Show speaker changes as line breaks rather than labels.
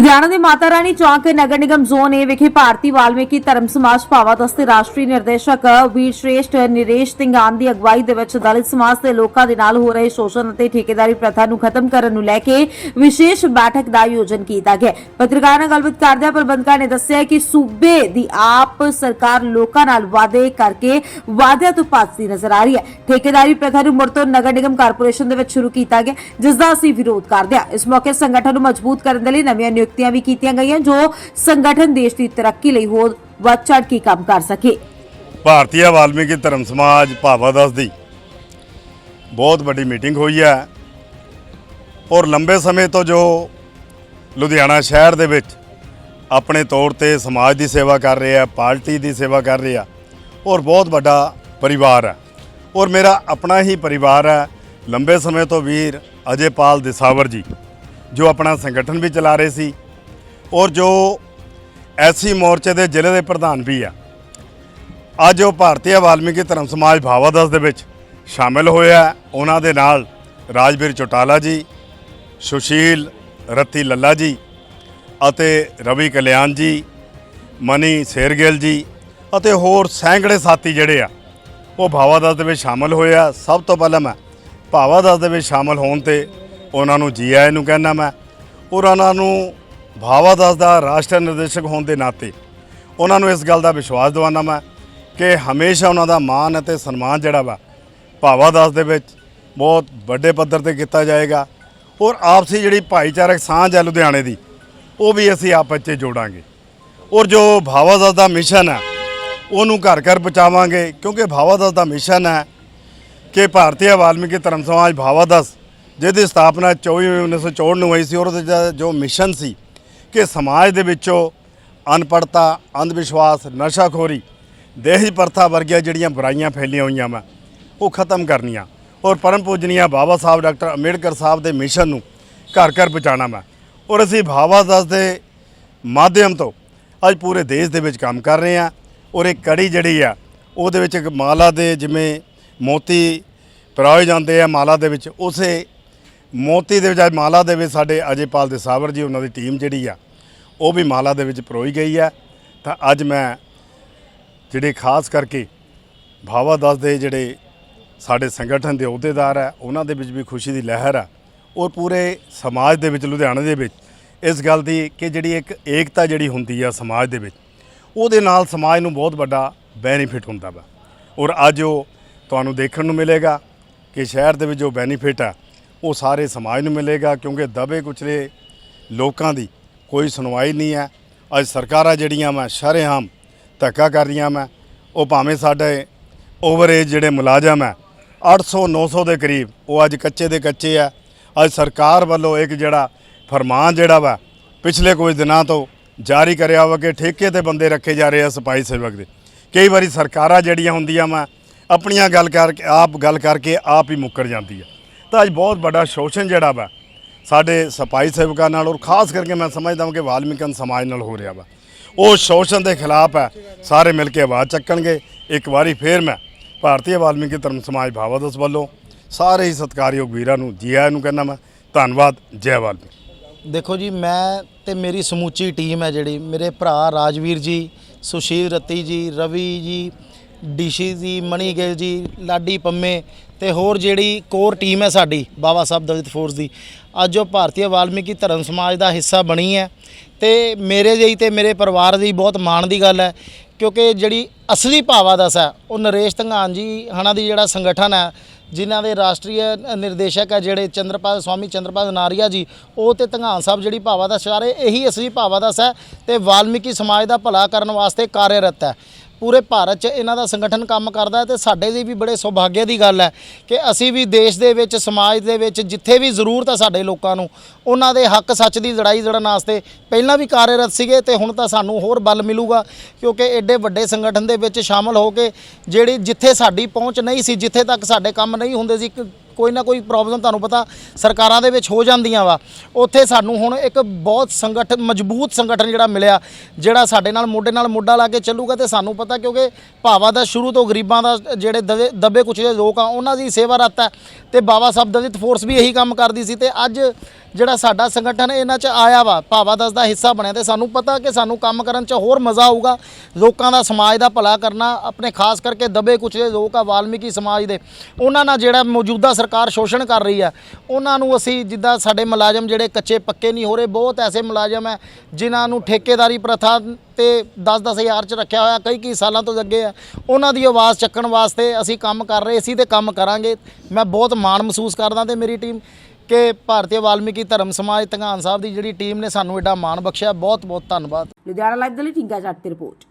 ਲੁਧਿਆਣਾ ਦੇ ਮਾਤਾ ਰਾਣੀ ਚੌਂਕ ਨਗਰ ਨਿਗਮ ਜ਼ੋਨ ਏ ਵਿਖੇ ਭਾਰਤੀ ਵਾਲਮੀਕੀ ਧਰਮ ਸਮਾਜ ਭਾਵਾ ਦਸਤੇ ਰਾਸ਼ਟਰੀ ਨਿਰਦੇਸ਼ਕ ਵੀਰ ਸ਼੍ਰੇਸ਼ਟ ਨਿਰੇਸ਼ ਸਿੰਘਾਨ ਦੀ ਅਗਵਾਈ ਦੇ ਵਿੱਚ ਦਲਿਤ ਸਮਾਜ ਦੇ ਲੋਕਾਂ ਦੇ ਨਾਲ ਹੋ ਰਹੇ ਸ਼ੋਸ਼ਣ ਅਤੇ ਠੇਕੇਦਾਰੀ ਪ੍ਰਥਾ ਨੂੰ ਖਤਮ ਕਰਨ ਨੂੰ ਲੈ ਕੇ ਵਿਸ਼ੇਸ਼ ਬੈਠਕ ਦਾ ਆਯੋਜਨ ਕੀਤਾ ਗਿਆ। ਪੱਤਰਕਾਰਾਂ ਨਾਲ ਗੱਲਬਾਤ ਕਰਦਿਆਂ ਪ੍ਰਬੰਧਕਾਂ ਨੇ ਦੱਸਿਆ ਕਿ ਸੂਬੇ ਦੀ ਆਪ ਸਰਕਾਰ ਲੋਕਾਂ ਨਾਲ ਵਾਅਦੇ ਕਰਕੇ ਵਾਅਦਿਆਂ ਤੋਂ ਭੱਜਦੀ ਨਜ਼ਰ ਆ ਰਹੀ ਹੈ। ਠੇਕੇਦਾਰੀ ਪ੍ਰਥਾ ਨੂੰ ਮੁੜ ਤੋਂ ਨਗਰ ਨਿਗਮ ਕਾਰਪੋਰੇਸ਼ਨ ਦੇ ਵਿੱਚ ਸ਼ੁਰੂ ਕੀਤਾ ਗਿਆ, ਜਿਸ ਦਾ ਅਸੀਂ ਵਿਰੋਧ ਕਰਦੇ ਹਾਂ। ਇਸ ਮੌਕੇ ਸੰਗਠਨ ਨੂੰ ਮਜ਼ਬੂਤ ਕਰਨ ਦੇ ਲਈ ਨਵੀਆਂ ਨਿਯੁਕਤੀਆਂ ਵੀ ਕੀਤੀਆਂ ਗਈਆਂ ਜੋ ਸੰਗਠਨ ਦੇਸ਼ ਦੀ ਤਰੱਕੀ ਲਈ ਹੋਰ ਵੱਧ ਚੜ ਕੇ ਕੰਮ ਕਰ ਸਕੇ।
ਭਾਰਤੀ ਵਾਲਮੀਕੀ ਧਰਮ ਸਮਾਜ ਭਾਵਾ ਦਸ ਦੀ। ਬਹੁਤ ਵੱਡੀ ਮੀਟਿੰਗ ਹੋਈ ਹੈ। ਔਰ ਲੰਬੇ ਸਮੇਂ ਤੋਂ ਜੋ ਲੁਧਿਆਣਾ ਸ਼ਹਿਰ ਦੇ ਵਿੱਚ ਆਪਣੇ ਤੌਰ ਤੇ ਸਮਾਜ ਦੀ ਸੇਵਾ ਕਰ ਰਹੇ ਆ, ਪਾਰਟੀ ਦੀ ਸੇਵਾ ਕਰ ਰਹੇ ਆ, ਔਰ ਬਹੁਤ ਵੱਡਾ ਪਰਿਵਾਰ ਹੈ। ਔਰ ਮੇਰਾ ਆਪਣਾ ਹੀ ਪਰਿਵਾਰ ਹੈ। ਲੰਬੇ ਸਮੇਂ ਤੋਂ ਵੀਰ ਅਜੇਪਾਲ ਦਿਸਾਵਰ ਜੀ। ਜੋ ਆਪਣਾ ਸੰਗਠਨ ਵੀ ਚਲਾ ਰਹੇ ਸੀ ਔਰ ਜੋ ਐਸੀ ਮੋਰਚੇ ਦੇ ਜ਼ਿਲ੍ਹੇ ਦੇ ਪ੍ਰਧਾਨ ਵੀ ਆ। ਅੱਜ ਉਹ ਭਾਰਤੀ ਵਾਲਮੀਕੀ ਧਰਮ ਸਮਾਜ ਭਾਵਾਦਸ ਦੇ ਵਿੱਚ ਸ਼ਾਮਿਲ ਹੋਇਆ ਉਹਨਾਂ ਦੇ ਨਾਲ ਰਾਜਵੀਰ ਚੋਟਾਲਾ ਜੀ, ਸੁਸ਼ੀਲ ਰੱਤੀ ਲੱਲਾ ਜੀ ਅਤੇ ਰਵੀ ਕਲਿਆਣ ਜੀ, ਮਨੀ ਸ਼ੇਰਗਿੱਲ ਜੀ ਅਤੇ ਹੋਰ ਸੈਂਕੜੇ ਸਾਥੀ ਜਿਹੜੇ ਆ, ਉਹ ਭਾਵਾਦਸ ਦੇ ਵਿੱਚ ਸ਼ਾਮਿਲ ਹੋਏ ਆ। ਸਭ ਤੋਂ ਪਹਿਲਾਂ ਮੈਂ ਭਾਵਾਦਸ ਦੇ ਵਿੱਚ ਸ਼ਾਮਿਲ ਹੋਣ ਤੇ ਉਹਨਾਂ ਨੂੰ ਜੀ ਆਇਆਂ ਨੂੰ ਕਹਿਣਾ ਮੈਂ। ਔਰ ਉਹਨਾਂ ਨੂੰ ਭਾਵਾਦਸ ਦਾ ਰਾਸ਼ਟਰ ਨਿਰਦੇਸ਼ਕ ਹੋਣ ਦੇ ਨਾਤੇ ਉਹਨਾਂ ਨੂੰ ਇਸ ਗੱਲ ਦਾ ਵਿਸ਼ਵਾਸ ਦਿਵਾਉਣਾ ਮੈਂ ਕਿ ਹਮੇਸ਼ਾ ਉਹਨਾਂ ਦਾ ਮਾਣ ਅਤੇ ਸਨਮਾਨ ਜਿਹੜਾ ਵਾ ਭਾਵਾਦਾਸ ਦੇ ਵਿੱਚ ਬਹੁਤ ਵੱਡੇ ਪੱਧਰ ਤੇ ਕੀਤਾ ਜਾਏਗਾ ਔਰ ਆਪਸੀ ਜਿਹੜੀ ਭਾਈਚਾਰਕ ਸਾਂਝ ਹੈ ਲੁਧਿਆਣੇ ਦੀ, ਉਹ ਵੀ ਅਸੀਂ ਆਪਸ 'ਚ ਜੋੜਾਂਗੇ। ਔਰ ਜੋ ਭਾਵਾਦਾਸ ਦਾ ਮਿਸ਼ਨ ਹੈ, ਉਹਨੂੰ ਘਰ ਘਰ ਪਹੁੰਚਾਵਾਂਗੇ ਕਿਉਂਕਿ ਭਾਵਾਦਾਸ ਦਾ ਮਿਸ਼ਨ ਹੈ ਕਿ ਭਾਰਤੀ ਵਾਲਮੀਕੀ ਧਰਮ ਸਮਾਜ ਭਾਵਾਦਸ ਜਿਹਦੀ ਸਥਾਪਨਾ 24 ਮਈ 1964 ਨੂੰ ਹੋਈ ਸੀ ਔਰ ਉਹਦਾ ਜੋ ਮਿਸ਼ਨ ਸੀ ਕਿ ਸਮਾਜ ਦੇ ਵਿੱਚੋਂ ਅਨਪੜਤਾ ਅੰਧ ਵਿਸ਼ਵਾਸ ਨਸ਼ਾਖੋਰੀ, ਦੇਹੀ ਪ੍ਰਥਾ ਵਰਗੀਆਂ ਜਿਹੜੀਆਂ ਬੁਰਾਈਆਂ ਫੈਲੀਆਂ ਹੋਈਆਂ ਵਾ, ਉਹ ਖਤਮ ਕਰਨੀਆਂ। ਔਰ ਪਰਮ ਪੂਜਨੀਆ ਬਾਬਾ ਸਾਹਿਬ, ਡਾਕਟਰ ਅੰਬੇਡਕਰ ਸਾਹਿਬ ਦੇ ਮਿਸ਼ਨ ਨੂੰ ਘਰ ਘਰ ਪਹੁੰਚਾਉਣਾ ਵਾ। ਔਰ ਅਸੀਂ ਬਾਬਾ ਭਾਵਾਦਸ ਦੇ ਮਾਧਿਅਮ ਤੋਂ ਅੱਜ ਪੂਰੇ ਦੇਸ਼ ਦੇ ਵਿੱਚ ਕੰਮ ਕਰ ਰਹੇ ਹਾਂ। ਔਰ ਇਹ ਕੜੀ ਜਿਹੜੀ ਆ, ਉਹਦੇ ਵਿੱਚ ਮਾਲਾ ਦੇ ਜਿਵੇਂ ਮੋਤੀ ਪਰਾਏ ਜਾਂਦੇ ਆ ਮਾਲਾ ਦੇ ਵਿੱਚ, ਉਸੇ ਮੋਤੀ ਦੇ ਵਿੱਚ, ਅੱਜ ਮਾਲਾ ਦੇ ਵਿੱਚ ਸਾਡੇ ਅਜੇਪਾਲ ਦੇ ਸਾਵਰ ਜੀ, ਉਹਨਾਂ ਦੀ ਟੀਮ ਜਿਹੜੀ ਆ, ਉਹ ਵੀ ਮਾਲਾ ਦੇ ਵਿੱਚ ਪਰੋਈ ਗਈ ਆ। ਤਾਂ ਅੱਜ ਮੈਂ ਜਿਹੜੇ ਖਾਸ ਕਰਕੇ ਭਾਵਾਦਸ ਦੇ ਜਿਹੜੇ ਸਾਡੇ ਸੰਗਠਨ ਦੇ ਅਹੁਦੇਦਾਰ ਆ, ਉਹਨਾਂ ਦੇ ਵਿੱਚ ਵੀ ਖੁਸ਼ੀ ਦੀ ਲਹਿਰ ਆ। ਔਰ ਪੂਰੇ ਸਮਾਜ ਦੇ ਵਿੱਚ, ਲੁਧਿਆਣੇ ਦੇ ਵਿੱਚ, ਇਸ ਗੱਲ ਦੀ ਕਿ ਜਿਹੜੀ ਇੱਕ ਏਕਤਾ ਜਿਹੜੀ ਹੁੰਦੀ ਆ ਸਮਾਜ ਦੇ ਵਿੱਚ, ਉਹਦੇ ਨਾਲ ਸਮਾਜ ਨੂੰ ਬਹੁਤ ਵੱਡਾ ਬੈਨੀਫਿਟ ਹੁੰਦਾ ਵਾ। ਔਰ ਅੱਜ ਉਹ ਤੁਹਾਨੂੰ ਦੇਖਣ ਨੂੰ ਮਿਲੇਗਾ ਕਿ ਸ਼ਹਿਰ ਦੇ ਵਿੱਚ ਜੋ ਬੈਨੀਫਿਟ ਆ ਉਹ ਸਾਰੇ ਸਮਾਜ ਨੂੰ ਮਿਲੇਗਾ, ਕਿਉਂਕਿ ਦਬੇ ਕੁਚਲੇ ਲੋਕਾਂ ਦੀ ਕੋਈ ਸੁਣਵਾਈ ਨਹੀਂ ਹੈ। ਅੱਜ ਸਰਕਾਰਾਂ ਜਿਹੜੀਆਂ ਮੈਂ ਸ਼ਰੇਆਮ ਧੱਕਾ ਕਰ ਰਹੀਆਂ ਮੈਂ, ਉਹ ਭਾਵੇਂ ਸਾਡੇ ਓਵਰ ਏਜ ਜਿਹੜੇ ਮੁਲਾਜ਼ਮ ਹੈ 800 900 ਦੇ ਕਰੀਬ, ਉਹ ਅੱਜ ਕੱਚੇ ਦੇ ਕੱਚੇ ਆ ਅੱਜ ਸਰਕਾਰ ਵੱਲੋਂ ਇੱਕ ਜਿਹੜਾ ਫਰਮਾਨ ਜਿਹੜਾ ਵਾ, ਪਿਛਲੇ ਕੁਝ ਦਿਨਾਂ ਤੋਂ ਜਾਰੀ ਕਰਿਆ ਵਾ ਕਿ ਠੇਕੇ ਤੇ ਬੰਦੇ ਰੱਖੇ ਜਾ ਰਹੇ ਆ ਸਪਾਈ ਸੇਵਕ ਦੇ। ਕਈ ਵਾਰੀ ਸਰਕਾਰਾਂ ਜਿਹੜੀਆਂ ਹੁੰਦੀਆਂ ਵਾ, ਆਪਣੀਆਂ ਗੱਲ ਕਰਕੇ, ਆਪ ਗੱਲ ਕਰਕੇ ਆਪ ਹੀ ਮੁੱਕਰ ਜਾਂਦੀ ਆ। ਤਾਂ ਅੱਜ ਬਹੁਤ ਵੱਡਾ ਸ਼ੋਸ਼ਣ ਜਿਹੜਾ ਵਾ, ਸਾਡੇ ਸਪਾਈ ਸੇਵਕਾਂ ਨਾਲ ਔਰ ਖਾਸ ਕਰਕੇ ਮੈਂ ਸਮਝਦਾ ਹਾਂ ਕਿ ਵਾਲਮੀਕਨ ਸਮਾਜ ਨਾਲ ਹੋ ਰਿਹਾ ਵਾ। ਉਹ ਸ਼ੋਸ਼ਣ ਦੇ ਖਿਲਾਫ ਹੈ, ਸਾਰੇ ਮਿਲ ਕੇ ਆਵਾਜ਼ ਚੱਕਣਗੇ। ਇੱਕ ਵਾਰੀ ਫੇਰ ਮੈਂ ਭਾਰਤੀ ਵਾਲਮੀਕੀ ਧਰਮ ਸਮਾਜ ਭਾਵਾਦਸ ਵੱਲੋਂ ਸਾਰੇ ਹੀ ਸਤਿਕਾਰਯੋਗ ਵੀਰਾਂ ਨੂੰ, ਜੀ ਆਇਆਂ ਨੂੰ ਕਹਿੰਦਾ ਮੈਂ, ਧੰਨਵਾਦ, ਜੈ ਵਾਲਮੀਕੀ।
ਦੇਖੋ ਜੀ, ਮੈਂ ਤੇ ਮੇਰੀ ਸਮੂਚੀ ਟੀਮ ਹੈ ਜਿਹੜੀ, ਮੇਰੇ ਭਰਾ ਰਾਜਵੀਰ ਜੀ, ਸੁਸ਼ੀਲ ਰੱਤੀ ਜੀ, ਰਵੀ ਜੀ ਡੀਸ਼ੀ ਜੀ ਮਣੀ ਗਿੱਲ ਜੀ, ਲਾਡੀ ਪੰਮੇ ਤੇ ਹੋਰ ਜਿਹੜੀ ਕੋਰ ਟੀਮ ਹੈ ਸਾਡੀ ਬਾਬਾ ਸਾਹਿਬ ਦਲਿਤ ਫੋਰਸ ਦੀ, ਅੱਜ ਉਹ ਭਾਰਤੀ ਵਾਲਮੀਕੀ ਧਰਮ ਸਮਾਜ ਦਾ ਹਿੱਸਾ ਬਣੀ ਹੈ ਤੇ ਮੇਰੇ ਲਈ ਤੇ ਮੇਰੇ ਪਰਿਵਾਰ ਦੀ ਬਹੁਤ ਮਾਣ ਦੀ ਗੱਲ ਹੈ, ਕਿਉਂਕਿ ਜਿਹੜੀ ਅਸਲੀ ਭਾਵਾਦਸ ਹੈ, ਉਹ ਨਰੇਸ਼ ਧੰਗਾਨ ਜੀ ਹਣਾ ਦੀ ਜਿਹੜਾ ਸੰਗਠਨ ਹੈ, ਜਿਨ੍ਹਾਂ ਦੇ ਰਾਸ਼ਟਰੀ ਨਿਰਦੇਸ਼ਕ ਹੈ ਜਿਹੜੇ ਚੰਦਰਪਾਲ, ਸਵਾਮੀ ਚੰਦਰਪਾਲ ਨਾਰੀਆ ਜੀ, ਉਹ ਤੇ ਧੰਗਾਨ ਸਾਹਿਬ ਜਿਹੜੀ ਭਾਵਾ ਭਾਵਾਦਸ ਸਾਰੇ ਇਹੀ ਅਸਲੀ ਭਾਵਾਦਸ ਹੈ ਤੇ ਵਾਲਮੀਕੀ ਸਮਾਜ ਦਾ ਭਲਾ ਕਰਨ ਵਾਸਤੇ ਕਾਰਜਰਤ ਹੈ। ਪੂਰੇ ਭਾਰਤ 'ਚ ਇਹਨਾਂ ਦਾ ਸੰਗਠਨ ਕੰਮ ਕਰਦਾ ਹੈ ਤੇ ਸਾਡੇ ਲਈ ਵੀ ਬੜੇ ਸੁਭਾਗੇ ਦੀ ਗੱਲ ਹੈ ਕਿ ਅਸੀਂ ਵੀ ਦੇਸ਼ ਦੇ ਵਿੱਚ, ਸਮਾਜ ਦੇ ਵਿੱਚ ਜਿੱਥੇ ਵੀ ਜ਼ਰੂਰਤ ਹੈ ਸਾਡੇ ਲੋਕਾਂ ਨੂੰ, ਉਹਨਾਂ ਦੇ ਹੱਕ ਸੱਚ ਦੀ ਲੜਾਈ ਲੜਨ ਵਾਸਤੇ ਪਹਿਲਾਂ ਵੀ ਕਾਰਜਰਤ ਸੀਗੇ ਤੇ ਹੁਣ ਤਾਂ ਸਾਨੂੰ ਹੋਰ ਬਲ ਮਿਲੂਗਾ ਕਿਉਂਕਿ ਐਡੇ ਵੱਡੇ ਸੰਗਠਨ ਦੇ ਵਿੱਚ ਸ਼ਾਮਲ ਹੋ ਕੇ ਜਿਹੜੀ ਜਿੱਥੇ ਸਾਡੀ ਪਹੁੰਚ ਨਹੀਂ ਸੀ, ਜਿੱਥੇ ਤੱਕ ਸਾਡੇ ਕੰਮ ਨਹੀਂ ਹੁੰਦੇ ਸੀ ਕ- ਕੋਈ ਨਾ ਕੋਈ ਪ੍ਰੋਬਲਮ ਤੁਹਾਨੂੰ ਪਤਾ ਸਰਕਾਰਾਂ ਦੇ ਵਿੱਚ ਹੋ ਜਾਂਦੀਆਂ ਵਾ। ਉੱਥੇ ਸਾਨੂੰ ਹੁਣ ਇੱਕ ਬਹੁਤ ਸੰਗਠਨ ਮਜ਼ਬੂਤ ਸੰਗਠਨ ਜਿਹੜਾ ਮਿਲਿਆ, ਜਿਹੜਾ ਸਾਡੇ ਨਾਲ ਮੋਢੇ ਨਾਲ ਮੋਢਾ ਲਾ ਕੇ ਚੱਲੂਗਾ ਤੇ ਸਾਨੂੰ ਪਤਾ ਕਿਉਂਕਿ ਭਾਵਾ ਦਾ ਸ਼ੁਰੂ ਤੋਂ ਗਰੀਬਾਂ ਦਾ ਜਿਹੜੇ ਦਵੇ- ਦੱਬੇ ਕੁਚਲੇ ਲੋਕ ਆ, ਉਹਨਾਂ ਦੀ ਸੇਵਾ ਰਤ ਹੈ ਤੇ ਬਾਬਾ ਸਾਹਿਬ ਦਲਿਤ ਫੋਰਸ ਵੀ ਇਹੀ ਕੰਮ ਕਰਦੀ ਸੀ ਤੇ ਅੱਜ ਜਿਹੜਾ ਸਾਡਾ ਸੰਗਠਨ ਇਹਨਾਂ 'ਚ ਆਇਆ ਵਾ, ਭਾਵਾ ਦਸ ਦਾ ਹਿੱਸਾ ਬਣਿਆ ਤੇ ਸਾਨੂੰ ਪਤਾ ਕਿ ਸਾਨੂੰ ਕੰਮ ਕਰਨ 'ਚ ਹੋਰ ਮਜ਼ਾ ਆਊਗਾ, ਲੋਕਾਂ ਦਾ ਸਮਾਜ ਦਾ ਭਲਾ ਕਰਨਾ, ਆਪਣੇ ਖਾਸ ਕਰਕੇ ਦਬੇ ਕੁਚਲੇ ਲੋਕ ਆ, ਵਾਲਮੀਕੀ ਸਮਾਜ ਦੇ, ਉਹਨਾਂ ਨਾਲ ਜਿਹੜਾ ਮੌਜੂਦਾ ਸਰਕਾਰ ਸ਼ੋਸ਼ਣ ਕਰ ਰਹੀ ਹੈ ਉਹਨਾਂ ਨੂੰ ਅਸੀਂ ਜਿੱਦਾਂ ਸਾਡੇ ਮੁਲਾਜ਼ਮ ਜਿਹੜੇ ਕੱਚੇ ਪੱਕੇ ਨਹੀਂ ਹੋ ਰਹੇ, ਬਹੁਤ ਐਸੇ ਮੁਲਾਜ਼ਮ ਹੈ ਜਿਨ੍ਹਾਂ ਨੂੰ ਠੇਕੇਦਾਰੀ ਪ੍ਰਥਾ ਤੇ 10-10 ਹਜ਼ਾਰ ਚ ਰੱਖਿਆ ਹੋਇਆ ਕਈ ਕਈ ਸਾਲਾਂ ਤੋਂ ਅੱਗੇ ਆ। ਉਹਨਾਂ ਦੀ ਆਵਾਜ਼ ਚੱਕਣ ਵਾਸਤੇ ਅਸੀਂ ਕੰਮ ਕਰ ਰਹੇ ਸੀ ਤੇ ਕੰਮ ਕਰਾਂਗੇ। ਮੈਂ ਬਹੁਤ ਮਾਣ ਮਹਿਸੂਸ ਕਰਦਾ ਤੇ ਮੇਰੀ ਟੀਮ ਕਿ ਭਾਰਤੀ ਵਾਲਮੀਕੀ ਧਰਮ ਸਮਾਜ ਧੰਗਾਨ ਸਾਹਿਬ ਦੀ ਜਿਹੜੀ ਟੀਮ ਨੇ ਸਾਨੂੰ ਐਡਾ ਮਾਣ ਬਖਸ਼ਿਆ। ਬਹੁਤ ਬਹੁਤ ਧੰਨਵਾਦ।
ਲੁਧਿਆਣਾ ਲਾਈਵ ਦੇ ਲਈ ਠਿੰਗਾ ਜੱਟ ਦੀ ਰਿਪੋਰਟ।